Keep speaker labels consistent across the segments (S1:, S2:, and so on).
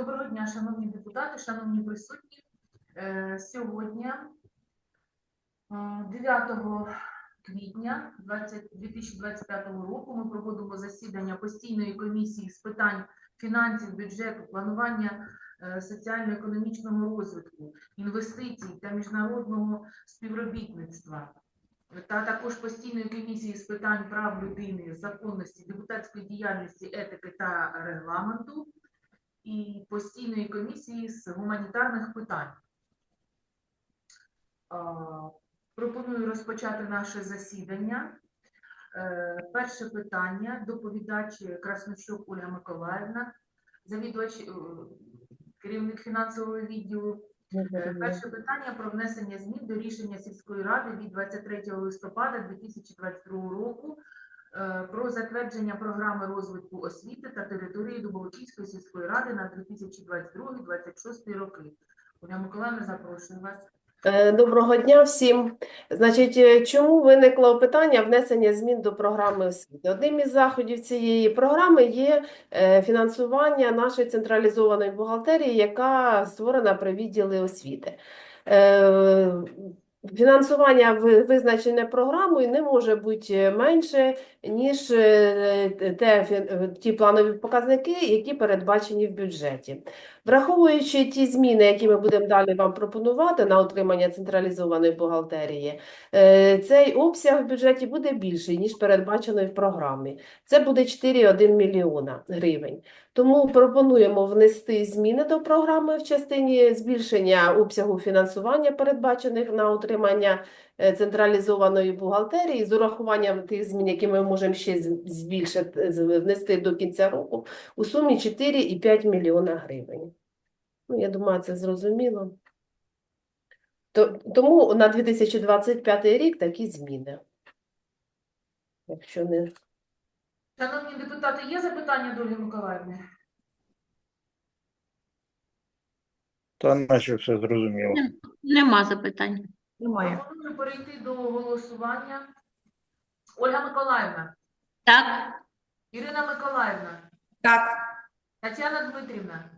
S1: Доброго дня, шановні депутати, шановні присутні. Е, Сьогодні, е, 9 квітня 2025 року, ми проводимо засідання постійної комісії з питань фінансів, бюджету, планування е, соціально-економічного розвитку, інвестицій та міжнародного співробітництва. Та також постійної комісії з питань прав людини, законності, депутатської діяльності, етики та регламенту і постійної комісії з гуманітарних питань. Пропоную розпочати наше засідання. Е, Перше питання. Доповідач Краснощук Ольга Миколаївна, завідувач, е, керівник фінансового відділу. Е, Перше питання про внесення змін до рішення сільської ради від 23 листопада 2022 року про затвердження програми розвитку освіти та території Дубовиківської сільської ради на 2022-2026 роки. Оля Миколаївна, запрошую вас.
S2: Е, Доброго дня всім. Значить, е, чому виникло питання внесення змін до програми освіти? Одним із заходів цієї програми є е, фінансування нашої централізованої бухгалтерії, яка створена при відділі освіти. Фінансування ви- визначене програмою не може бути менше, ніж е, те, ті планові показники, які передбачені в бюджеті. Враховуючи ті зміни, які ми будемо далі вам пропонувати на отримання централізованої бухгалтерії, е, цей обсяг в бюджеті буде більший, ніж передбачений в програмі. Це буде 4,1 мільйона гривень. Тому пропонуємо внести зміни до програми в частині збільшення обсягу фінансування, передбачених на отримання централізованої бухгалтерії, з урахуванням тих змін, які ми можемо ще збільшити, внести до кінця року, у сумі 4,5 мільйона гривень. Ну, я думаю, це зрозуміло. Тому на 2025 рік такі зміни. Якщо не
S1: Шановні депутати, є запитання до Ольги Миколаївни?
S3: Та наче все зрозуміло.
S4: Нема запитань.
S5: Немає.
S1: Пропоную перейти до голосування. Ольга Миколаївна,
S4: Так,
S1: Ірина Миколаївна,
S5: Так.
S1: Тетяна Дмитрівна.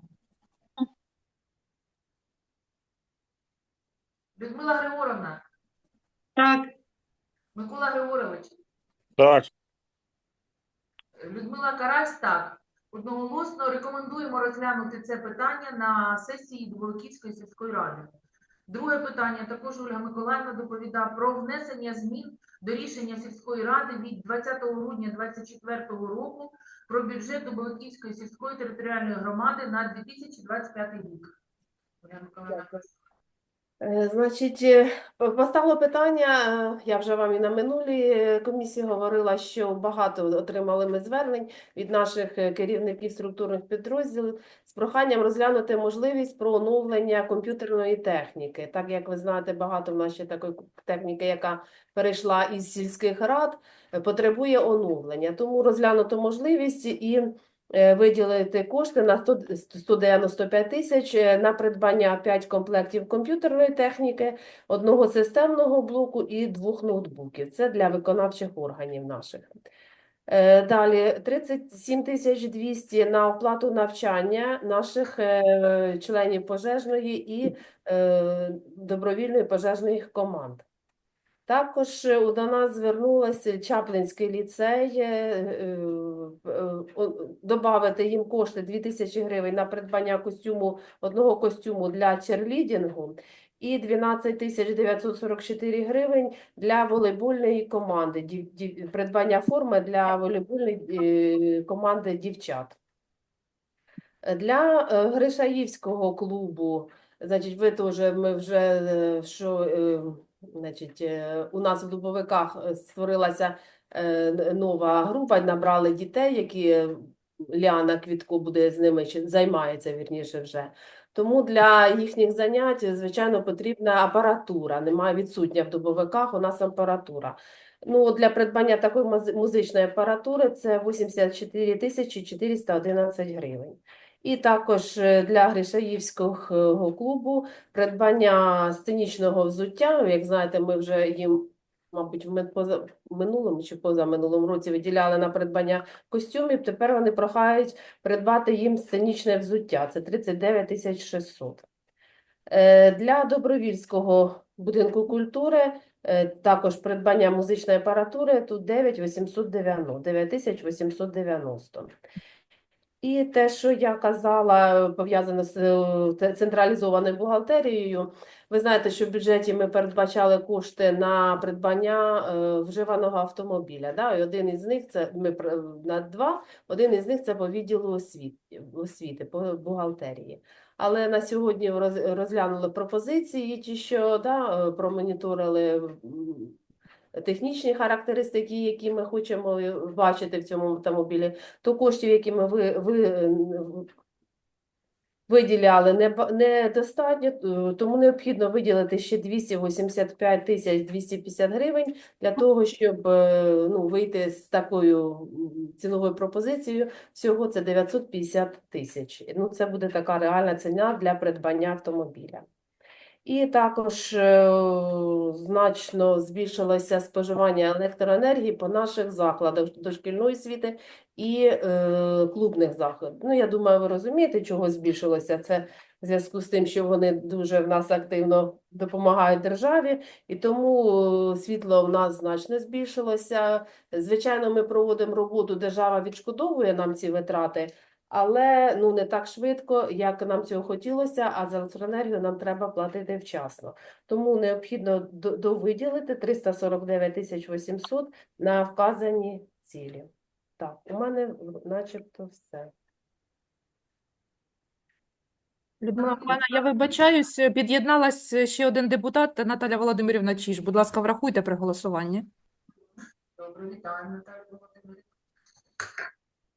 S1: Людмила Григоровна,
S4: так,
S1: Микола Григорович,
S3: Так,
S1: Людмила Карась, так. Одноголосно рекомендуємо розглянути це питання на сесії Дубовиківської сільської ради. Друге питання. Також Ольга Миколаївна доповідає про внесення змін до рішення сільської ради від 20 грудня 2024 року про бюджет Дубовиківської сільської територіальної громади на 2025 рік.
S2: Е, Значить, е, постало питання, е, я вже вам і на минулій е, комісії говорила, що багато отримали ми звернень від наших е, керівників структурних підрозділів з проханням розглянути можливість про оновлення комп'ютерної техніки. Так як ви знаєте, багато в нас ще такої техніки, яка перейшла із сільських рад, е, потребує оновлення. Тому розглянуто можливість і е, виділити кошти на 100 195 тисяч е, на придбання 5 комплектів комп'ютерної техніки, одного системного блоку і двох ноутбуків. Це для виконавчих органів наших. Е, Далі 37 тисяч 200 на оплату навчання наших е, членів пожежної і е, добровільної пожежної команд. Також е, до нас звернулася Чаплинський ліцей, е, е, добавити їм кошти 2 тисячі гривень на придбання костюму, одного костюму для черлідінгу і 12 тисяч 944 гривень для волейбольної команди, придбання форми для волейбольної команди дівчат. Для Гришаївського клубу, значить, ви теж, ми вже, що, значить, е, у нас в Дубовиках е, створилася е, нова група, набрали дітей, які Ліана Квітко буде з ними, займається, вірніше, вже. Тому для їхніх занять, звичайно, потрібна апаратура. Немає відсутня в Дубовиках, у нас апаратура. Ну, для придбання такої музичної апаратури це 84 тисячі 411 гривень. І також е, для Гришаївського клубу придбання сценічного взуття. Як знаєте, ми вже їм мабуть, в минулому чи позаминулому році виділяли на придбання костюмів. Тепер вони прохають придбати їм сценічне взуття. Це 39 тисяч 600. Е, Для Добровільського будинку культури е, також придбання музичної апаратури тут 9 890, 9 890. І те, що я казала, пов'язане з е, централізованою бухгалтерією, ви знаєте, що в бюджеті ми передбачали кошти на придбання е, вживаного автомобіля. Да? І один із них це ми на два, один із них це по відділу освіти, освіти по бухгалтерії. Але на сьогодні розглянули пропозиції, ті, що да, е, промоніторили технічні характеристики, які ми хочемо е, бачити в цьому автомобілі, то коштів, які ми ви, ви, е, виділяли, не, недостатньо, е, тому необхідно виділити ще 285 тисяч 250 гривень для того, щоб ну, вийти з такою ціновою пропозицією. Всього це 950 тисяч. Ну, це буде така реальна ціна для придбання автомобіля. І також е, значно збільшилося споживання електроенергії по наших закладах дошкільної освіти і е, клубних закладів. Ну, я думаю, ви розумієте, чого збільшилося. Це в зв'язку з тим, що вони дуже в нас активно допомагають державі, і тому е, світло в нас значно збільшилося. Звичайно, ми проводимо роботу, держава відшкодовує нам ці витрати, але ну не так швидко, як нам цього хотілося, а за електроенергію нам треба платити вчасно. Тому необхідно довиділити 349 тисяч 800 на вказані цілі. Так, у мене начебто все.
S5: Людмила
S1: Так,
S5: Миколаївна, я вибачаюсь, під'єдналась ще один депутат Наталя Володимирівна Чіж. Будь ласка, врахуйте при голосуванні.
S1: Добре, вітаю, Наталія Володимирівна.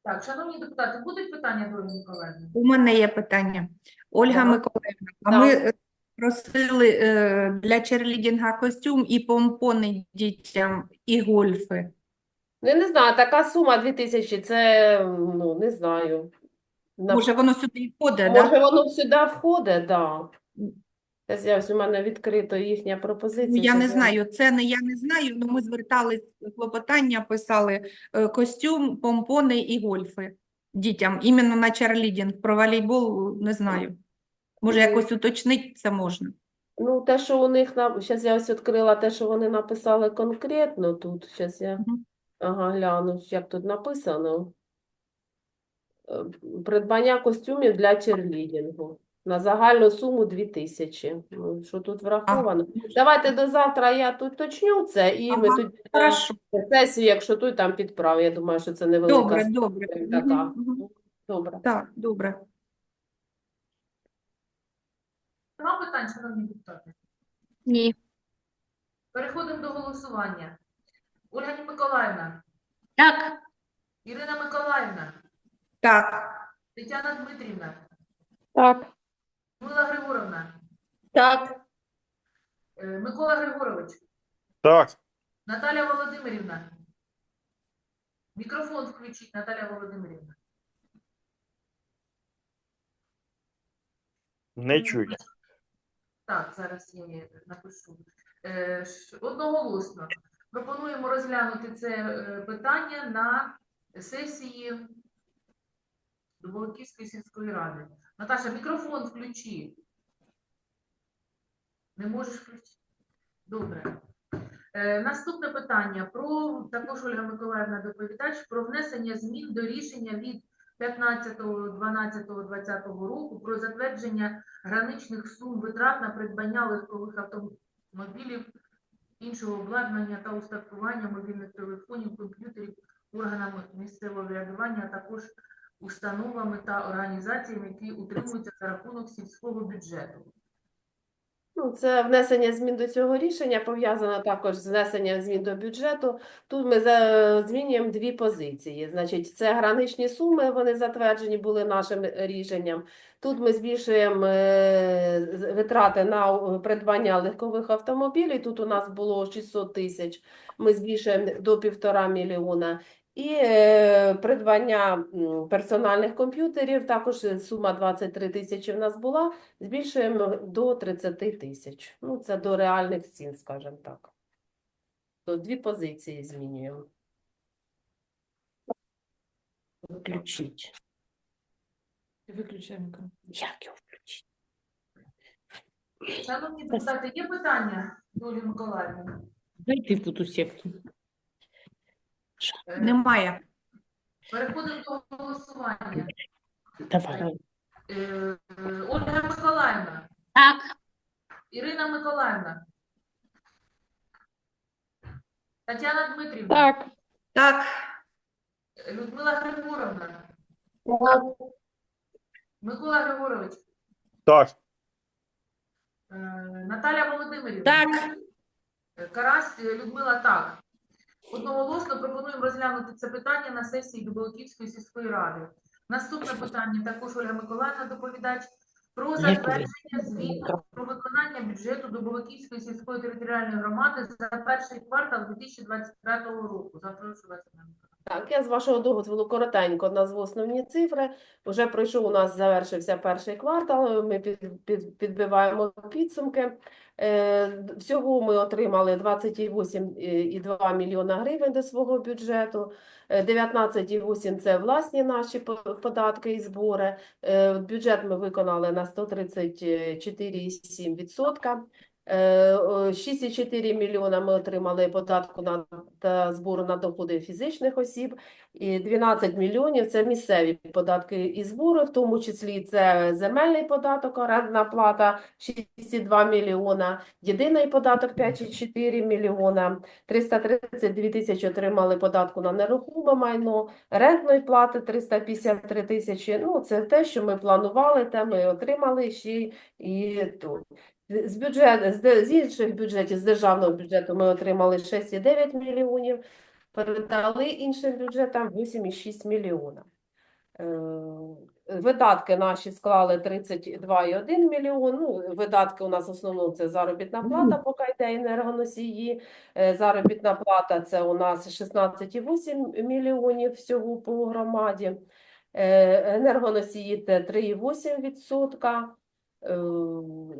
S1: Так, шановні депутати, будуть питання до Ольги Миколаївни?
S6: У мене є питання. Ольга
S1: Так.
S6: Миколаївна, а
S2: Так.
S6: ми е, просили е, для черлідінга костюм і помпони дітям, і гольфи.
S2: Ну, я не знаю, така сума 2000, це, ну, не знаю. На-
S6: Може, воно сюди входить,
S2: Може,
S6: да?
S2: воно сюди входить, да. Зараз я ось у мене відкрито їхня пропозиція.
S6: Ну, Я не знаю, це не я не знаю, але ми звертались, клопотання писали е, костюм, помпони і гольфи дітям. Іменно на черлідінг. Про волейбол не знаю. Може, якось уточнити це можна.
S2: Ну, те, що у них на зараз я ось відкрила те, що вони написали конкретно тут. Зараз я ага, гляну, як тут написано. Е, Придбання костюмів для черлідінгу на загальну суму 2000. Ну, що тут враховано? Давайте до завтра я тут точню це, і ми тут
S6: Хорошо.
S2: сесію, якщо тут там підправ. Я думаю, що це невелика
S6: Добре,
S2: сума
S6: добре.
S2: така.
S6: Мгм, мгм.
S2: Добре.
S6: Так, добре.
S1: Нема питань, шановні депутати?
S4: Ні.
S1: Переходимо до голосування. Ольга Миколаївна,
S4: Так.
S1: Ірина Миколаївна,
S6: Так.
S1: Тетяна Дмитрівна,
S4: Так.
S1: Григоровна,
S4: Так.
S1: е, Микола Григорович,
S3: Так.
S1: Наталя Володимирівна. Мікрофон включіть, Наталя Володимирівна.
S3: Не чую.
S1: Так, зараз я її напишу. Е, Одноголосно. Пропонуємо розглянути це е, питання на сесії Дубовиківської сільської ради. Наташа, мікрофон включи. Не можеш включити? Добре. Е, Наступне питання про також Ольга Миколаївна доповідач про внесення змін до рішення від 15.12.2020 року про затвердження граничних сум витрат на придбання легкових автомобілів, іншого обладнання та устаткування мобільних телефонів, комп'ютерів органами місцевого врядування, а також установами та організаціями, які утримуються за рахунок сільського бюджету.
S2: Ну, це внесення змін до цього рішення пов'язано також з внесенням змін до бюджету. Тут ми змінюємо дві позиції. Значить, це граничні суми, вони затверджені були нашим рішенням. Тут ми збільшуємо е, витрати на е, придбання легкових автомобілів. Тут у нас було 600 тисяч, ми збільшуємо до півтора мільйона. І е, придбання персональних комп'ютерів, також е, сума 23 тисячі в нас була, збільшуємо до 30 тисяч. Ну, це до реальних цін, скажімо так. То дві позиції змінюємо.
S4: Включить.
S5: Виключаємо мікрофон.
S4: Як його включити?
S1: Шановні депутати, є питання до Ольги Миколаївни?
S4: Зайти в ту секту.
S1: Е,
S6: Немає.
S1: Переходимо до голосування.
S4: Давай.
S1: Е, Ольга Миколаївна,
S4: Так.
S1: Ірина Миколаївна, Тетяна Дмитрівна,
S4: Так.
S6: Так.
S1: Людмила Григоровна, Микола Григорович,
S3: Так.
S1: е, Наталя Володимирівна.
S4: Так.
S1: Карась Людмила так. Одноголосно пропонуємо розглянути це питання на сесії Дубовиківської сільської ради. Наступне питання також Ольга Миколаївна, доповідач. Про затвердження звіту про виконання бюджету Дубовиківської сільської територіальної громади за перший квартал 2025 року. Запрошую вас. на.
S2: Так, я з вашого дозволу коротенько назву основні цифри. Уже пройшов у нас завершився перший квартал. Ми під, під, підбиваємо підсумки. Е, всього ми отримали 28,2 мільйона гривень до свого бюджету. Е, 19,8 – це власні наші податки і збори. Е, Бюджет ми виконали на 134,7%. Е, о, 6,4 мільйона ми отримали податку на та збору на доходи фізичних осіб, і 12 мільйонів це місцеві податки і збори, в тому числі це земельний податок, орендна плата 6,2 мільйона, єдиний податок 5,4 мільйона, 332 тисячі отримали податку на нерухоме майно, рентної плати 353 тисячі. Ну, це те, що ми планували, те ми отримали ще і тут. З бюджет, з, з інших бюджетів, з державного бюджету ми отримали 6,9 мільйонів, передали іншим бюджетам 8,6 мільйона. Е, Видатки наші склали 32,1 мільйон. Ну, видатки у нас в основному це заробітна плата, поки йде енергоносії. Е, Заробітна плата це у нас 16,8 мільйонів всього по громаді. Е, Енергоносії це 3,8%. Е,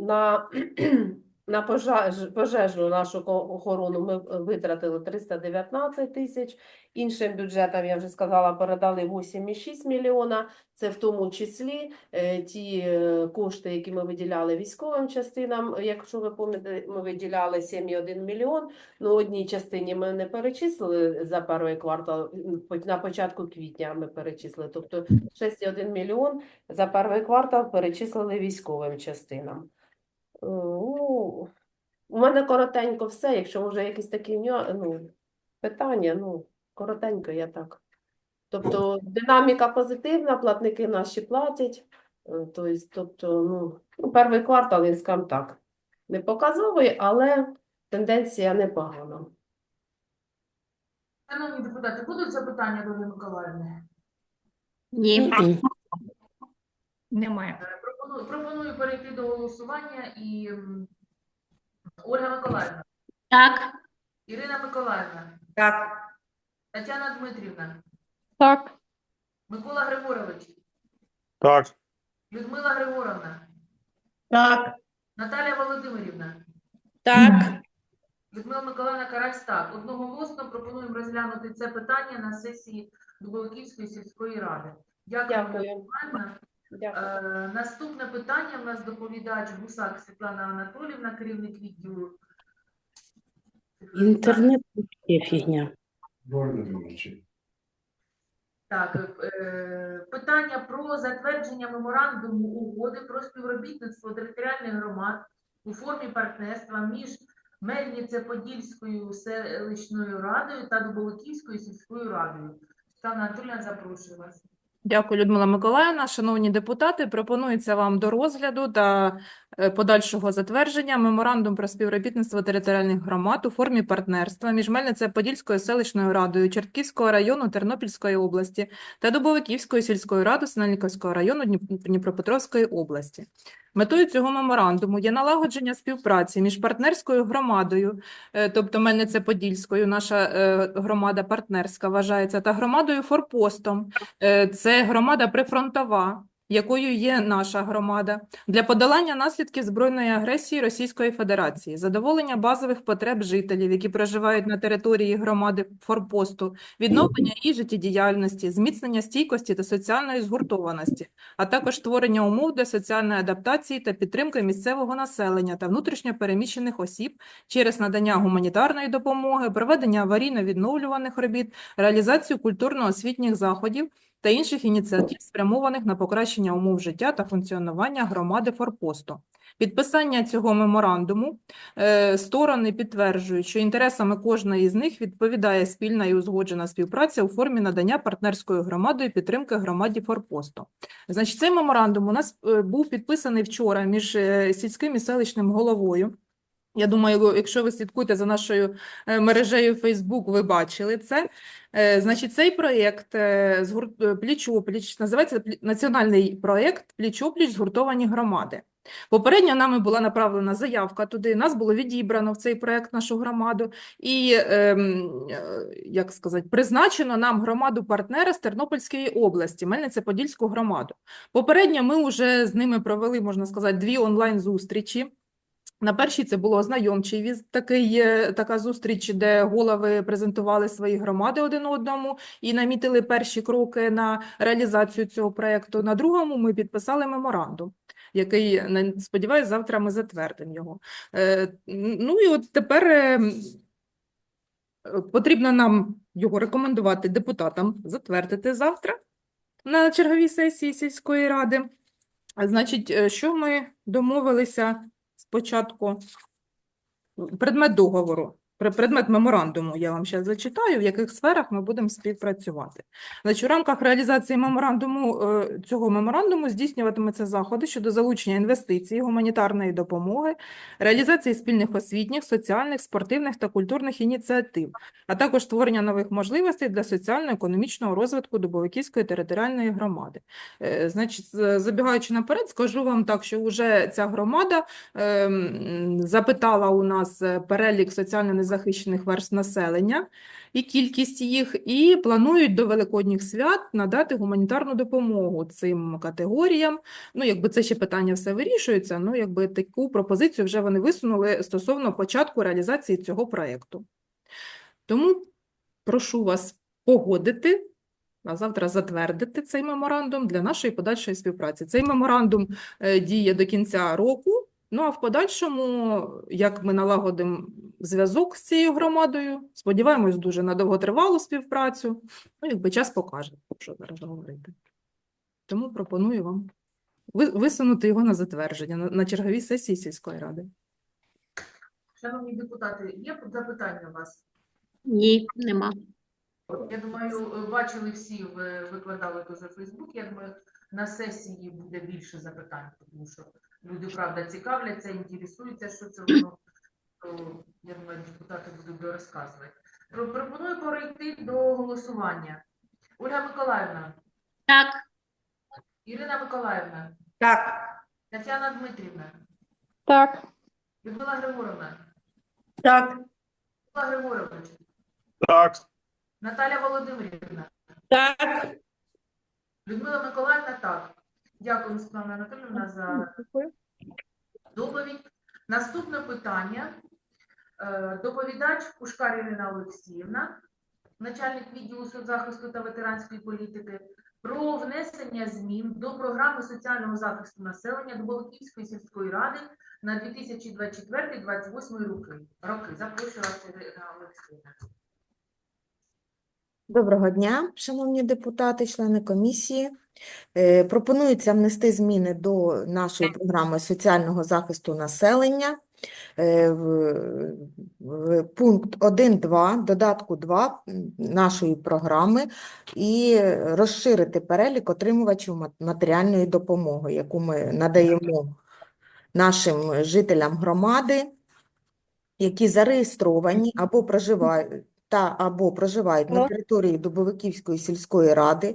S2: На, на пожеж, пожежну нашу охорону ми е, витратили 319 тисяч. Іншим бюджетам, я вже сказала, передали 8,6 мільйона. Це в тому числі е, ті е, кошти, які ми виділяли військовим частинам. Якщо ви пам'ятаєте, ми виділяли 7,1 мільйон. Ну, одній частині ми не перечислили за перший квартал, на початку квітня ми перечислили. Тобто 6,1 мільйон за перший квартал перечислили військовим частинам. Е, Ну, у мене коротенько все. Якщо вже якісь такі ну, питання, ну, коротенько я так. Тобто динаміка позитивна, платники наші платять. Е, Тобто, тобто ну, ну, перший квартал, він скажімо так, не показовий, але тенденція непогана.
S1: Шановні депутати, будуть запитання до Миколаївни?
S4: Ні.
S6: Немає.
S1: Пропоную, пропоную перейти до голосування і Ольга Миколаївна,
S4: Так.
S1: Ірина Миколаївна,
S6: Так.
S1: Тетяна Дмитрівна,
S4: Так.
S1: Микола Григорович,
S3: Так.
S1: Людмила Григоровна,
S4: Так.
S1: Наталя Володимирівна,
S4: Так.
S1: Людмила Миколаївна Карась так. Одноголосно пропонуємо розглянути це питання на сесії Дубовиківської сільської ради. Дякую,
S2: Дякую. Дякую.
S1: Е, Наступне питання в нас доповідач Гусак Світлана Анатолівна, керівник відділу.
S4: Інтернет є фігня.
S1: Так, е, питання про затвердження меморандуму угоди про співробітництво територіальних громад у формі партнерства між Мельнице-Подільською селищною радою та Дубовиківською сільською радою. Світлана Анатолійовна, запрошую вас.
S5: Дякую, Людмила Миколаївна. Шановні депутати, пропонується вам до розгляду та подальшого затвердження меморандум про співробітництво територіальних громад у формі партнерства між Мельнице-Подільською селищною радою Чортківського району Тернопільської області та Дубовиківською сільською радою Синельниківського району Дніпропетровської області. Метою цього меморандуму є налагодження співпраці між партнерською громадою, е, тобто Мельнице-Подільською, наша е, громада партнерська вважається, та громадою Форпостом, Е, Це громада прифронтова, якою є наша громада, для подолання наслідків збройної агресії Російської Федерації, задоволення базових потреб жителів, які проживають на території громади форпосту, відновлення її життєдіяльності, зміцнення стійкості та соціальної згуртованості, а також створення умов для соціальної адаптації та підтримки місцевого населення та внутрішньо переміщених осіб через надання гуманітарної допомоги, проведення аварійно-відновлюваних робіт, реалізацію культурно-освітніх заходів та інших ініціатив, спрямованих на покращення умов життя та функціонування громади форпосту. Підписання цього меморандуму е, сторони підтверджують, що інтересами кожної з них відповідає спільна і узгоджена співпраця у формі надання партнерською громадою підтримки громаді форпосту. Значить, цей меморандум у нас е, був підписаний вчора між е, сільським і селищним головою. Я думаю, якщо ви слідкуєте за нашою мережею Facebook, ви бачили це. Е, Значить, цей проєкт е, з е, пліч-опліч називається національний проєкт пліч-опліч згуртовані громади. Попередньо нами була направлена заявка туди, нас було відібрано в цей проєкт нашу громаду і, ем, як сказати, призначено нам громаду-партнера з Тернопільської області, Мельниця-Подільську громаду. Попередньо ми вже з ними провели, можна сказати, дві онлайн-зустрічі. На першій це було ознайомчий віз, такий, така зустріч, де голови презентували свої громади один одному і намітили перші кроки на реалізацію цього проєкту. На другому ми підписали меморандум, який, сподіваюсь, завтра ми затвердимо його. Е, Ну і от тепер е, потрібно нам його рекомендувати депутатам затвердити завтра на черговій сесії сільської ради. Значить, е, що ми домовилися спочатку? Предмет договору, предмет меморандуму я вам зараз зачитаю, в яких сферах ми будемо співпрацювати. Значить, у рамках реалізації меморандуму, е, цього меморандуму здійснюватимуться заходи щодо залучення інвестицій, гуманітарної допомоги, реалізації спільних освітніх, соціальних, спортивних та культурних ініціатив, а також створення нових можливостей для соціально-економічного розвитку Дубовиківської територіальної громади. Е, Значить, забігаючи наперед, скажу вам так, що вже ця громада ем, запитала у нас е, перелік соціально незахищених верств населення і кількість їх, і планують до Великодніх свят надати гуманітарну допомогу цим категоріям. Ну, якби це ще питання все вирішується, ну, якби таку пропозицію вже вони висунули стосовно початку реалізації цього проєкту. Тому прошу вас погодити а завтра затвердити цей меморандум для нашої подальшої співпраці. Цей меморандум е, діє до кінця року. Ну а в подальшому, як ми налагодимо зв'язок з цією громадою, сподіваємось дуже на довготривалу співпрацю. Ну, якби час покаже, що зараз говорити. Тому пропоную вам висунути його на затвердження на, черговій сесії сільської ради.
S1: Шановні депутати, є запитання у вас?
S4: Ні, нема.
S1: Я думаю, бачили всі, ви викладали дуже в Фейсбук. Я думаю, на сесії буде більше запитань, тому що люди, правда, цікавляться, інтересуються, що це воно. То, я думаю, депутати будуть розказувати. Пропоную перейти до голосування. Ольга Миколаївна,
S4: Так.
S1: Ірина Миколаївна,
S6: Так,
S1: Тетяна Дмитрівна,
S4: Так.
S1: Людмила Григоровна,
S6: так,
S1: Микола Григорович,
S3: Так.
S1: Наталя Володимирівна,
S4: Так.
S1: Людмила Миколаївна, так. Дякую, Світлана Анатоліївна, за доповідь. Наступне питання. Е, Доповідач Пушкар Ірина Олексіївна, начальник відділу соцзахисту та ветеранської політики, про внесення змін до програми соціального захисту населення Дубовиківської сільської ради на 2024-2028 роки. роки. Запрошую вас, Ірина Олексіївна.
S7: Доброго дня, шановні депутати, члени комісії. Е, Пропонується внести зміни до нашої програми соціального захисту населення. Е, В пункт 1.2, додатку 2 нашої програми і розширити перелік отримувачів матеріальної допомоги, яку ми надаємо нашим жителям громади, які зареєстровані або проживають та або проживають на території Дубовиківської сільської ради,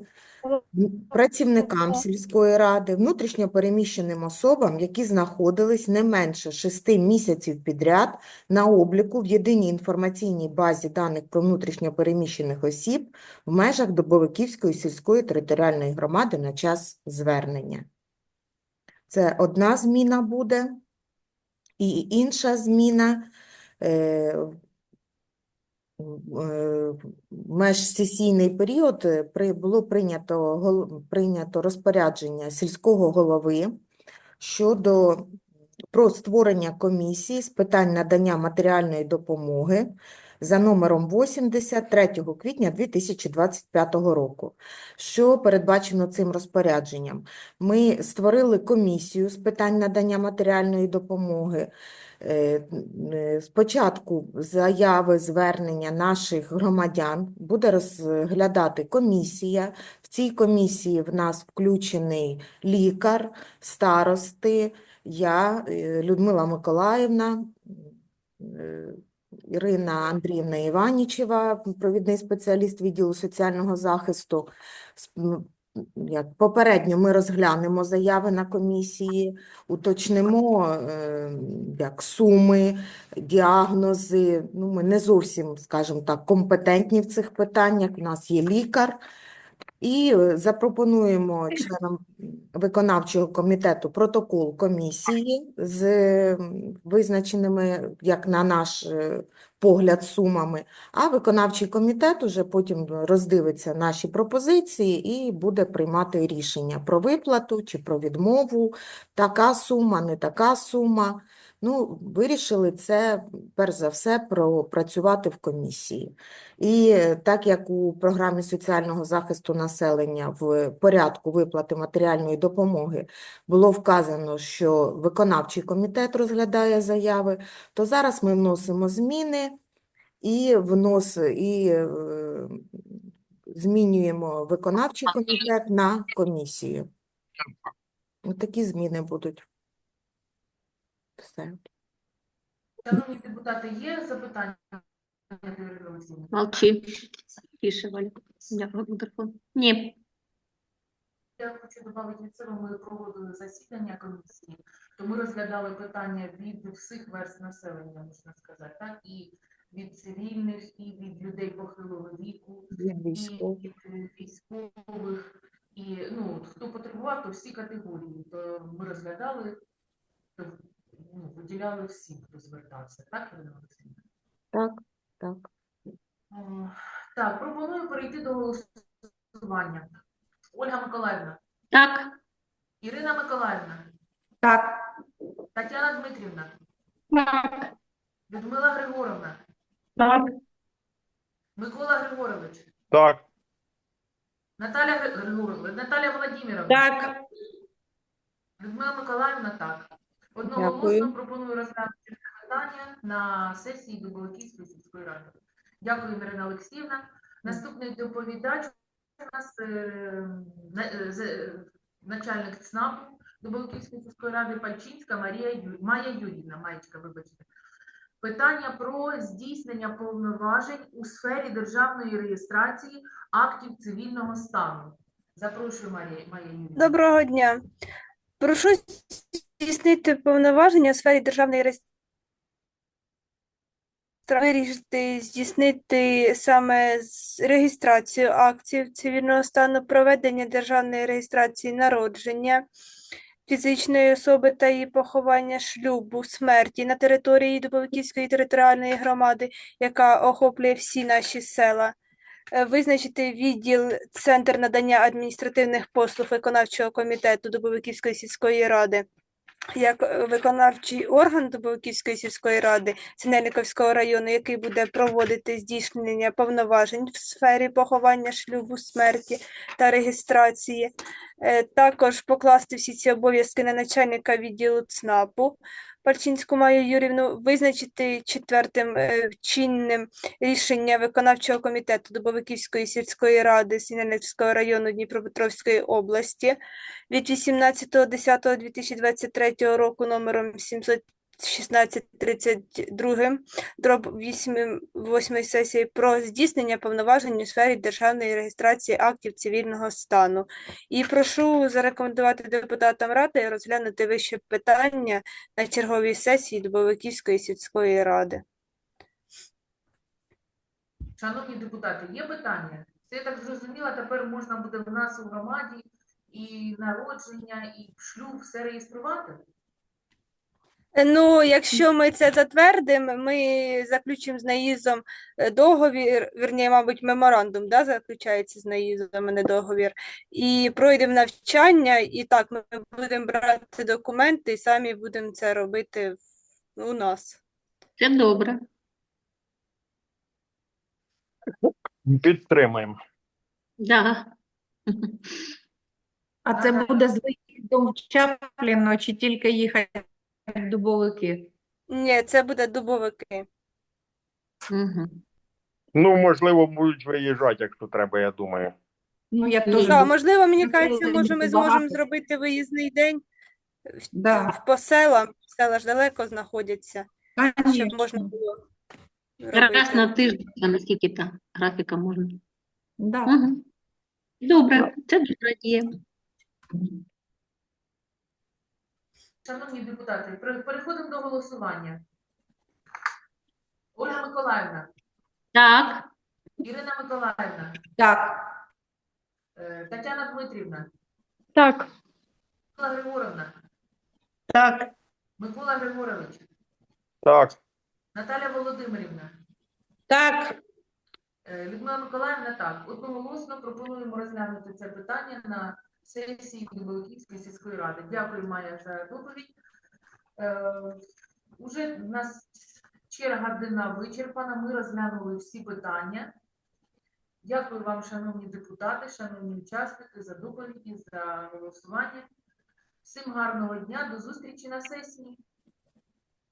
S7: працівникам сільської ради, внутрішньо переміщеним особам, які знаходились не менше 6 місяців підряд на обліку в єдиній інформаційній базі даних про внутрішньо переміщених осіб в межах Дубовиківської сільської територіальної громади на час звернення. Це одна зміна буде. І інша зміна е, межсесійний період е, було прийнято, прийнято розпорядження сільського голови щодо про створення комісії з питань надання матеріальної допомоги за номером 80 3 квітня 2025 року. Що передбачено цим розпорядженням? Ми створили комісію з питань надання матеріальної допомоги. Е, е, Спочатку заяви, звернення наших громадян буде розглядати комісія. В цій комісії в нас включений лікар, старости, я, е, Людмила Миколаївна, Ірина Андріївна Іванічева, провідний спеціаліст відділу соціального захисту. Як попередньо ми розглянемо заяви на комісії, уточнимо е, як суми, діагнози. Ну, ми не зовсім, скажімо так, компетентні в цих питаннях. У нас є лікар. І е, запропонуємо членам виконавчого комітету протокол комісії з визначеними, як на наш е, погляд, сумами, а виконавчий комітет уже потім роздивиться наші пропозиції і буде приймати рішення про виплату чи про відмову, така сума, не така сума. Ну, вирішили це, перш за все, пропрацювати в комісії. І так як у програмі соціального захисту населення в порядку виплати матеріальної допомоги було вказано, що виконавчий комітет розглядає заяви, то зараз ми вносимо зміни і внос, і е, змінюємо виконавчий комітет на комісію. Ось такі зміни будуть. Все.
S1: Шановні депутати, є запитання
S4: Молчи. Тише, Валя. Дякую, мікрофон. Ні.
S1: Я хочу додати від себе, ми проводили засідання комісії, то ми розглядали питання від всіх верст населення, можна сказати, так, і від цивільних, і від людей похилого віку, і від військових, і ну, хто потребував, то всі категорії, то ми розглядали, ну, виділяли всім, хто звертався, так, Ірина Олексіївна?
S7: Так, так.
S1: О, Так, пропоную перейти до голосування. Ольга Миколаївна,
S4: Так.
S1: Ірина Миколаївна,
S6: Так,
S1: Тетяна Дмитрівна,
S4: Так.
S1: Людмила Григоровна,
S4: Так.
S1: Микола Григорович,
S3: Так.
S1: Наталя Гри- Григоровна, Наталя Володимировна,
S4: Так.
S1: Людмила Миколаївна, так.
S7: Дякую.
S1: Одноголосно пропоную розглянути це питання на сесії Дубовиківської сільської ради. Дякую, Ірина Олексіївна. Наступний доповідач у нас е, на- е, з- начальник ЦНАПу Дубовиківської сільської ради Пальчинська Марія Ю... Майя Юрівна, Маєчка, вибачте. Питання про здійснення повноважень у сфері державної реєстрації актів цивільного стану. Запрошую Марія, Юрівна.
S8: Доброго дня. Прошу здійснити повноваження у сфері державної реєстрації. Вирішити здійснити саме реєстрацію актів цивільного стану, проведення державної реєстрації народження фізичної особи та її поховання шлюбу, смерті на території Дубовиківської територіальної громади, яка охоплює всі наші села. Е, Визначити відділ Центр надання адміністративних послуг виконавчого комітету Дубовиківської сільської ради як е, виконавчий орган Дубовківської сільської ради Синельниковського району, який буде проводити здійснення повноважень в сфері поховання шлюбу, смерті та реєстрації. Е, Також покласти всі ці обов'язки на начальника відділу ЦНАПу Пальчинську Маю Юрівну, визначити четвертим е, чинним рішення виконавчого комітету Дубовиківської сільської ради Сінельницького району Дніпропетровської області від 18.10.2023 року номером 700 1632 дроб 8, 8 сесії про здійснення повноважень у сфері державної реєстрації актів цивільного стану. І прошу зарекомендувати депутатам ради розглянути вище питання на черговій сесії Дубовиківської сільської ради.
S1: Шановні депутати, є питання? Це я так зрозуміла, тепер можна буде в нас у громаді і народження, і шлюб все реєструвати?
S8: Ну, якщо ми це затвердимо, ми заключимо з наїздом е, договір, вірні, мабуть, меморандум, да, заключається з наїздом, а не договір, і пройдемо навчання, і так, ми будемо брати документи і самі будемо це робити у нас.
S4: Це добре.
S3: Підтримуємо.
S4: Да.
S6: А це буде з виїздом в Чапліно чи тільки їхати Дубовики?
S8: Ні, це буде дубовики.
S4: Угу.
S3: Ну, можливо, будуть виїжджати, якщо треба, я думаю.
S6: Ну, я теж
S8: Так, можливо, мені
S6: Ну,
S8: кажеться,
S6: це
S8: може, ми
S6: багато.
S8: зможемо зробити виїзний день в-
S6: Да,
S8: в- по селам, села ж далеко знаходяться, щоб можна було
S4: Раз на тиждень, а наскільки та графіка можна.
S6: Да.
S4: Угу. Добре, це добра дія.
S1: Шановні депутати, переходимо до голосування. Ольга Миколаївна,
S4: Так,
S1: Ірина Миколаївна,
S6: Так,
S1: е, Тетяна Дмитрівна,
S4: так,
S1: Микола Григоровна,
S6: так,
S1: Микола Григорович,
S3: Так,
S1: Наталя Володимирівна,
S6: так,
S1: е, Людмила Миколаївна, так, одноголосно пропонуємо розглянути це питання на сесії Білоківської сільської ради. Дякую, Майя, за доповідь. Е, Уже в нас черга дина вичерпана, ми розглянули всі питання. Дякую вам, шановні депутати, шановні учасники, за доповіді, за голосування. Всім гарного дня, до зустрічі на сесії.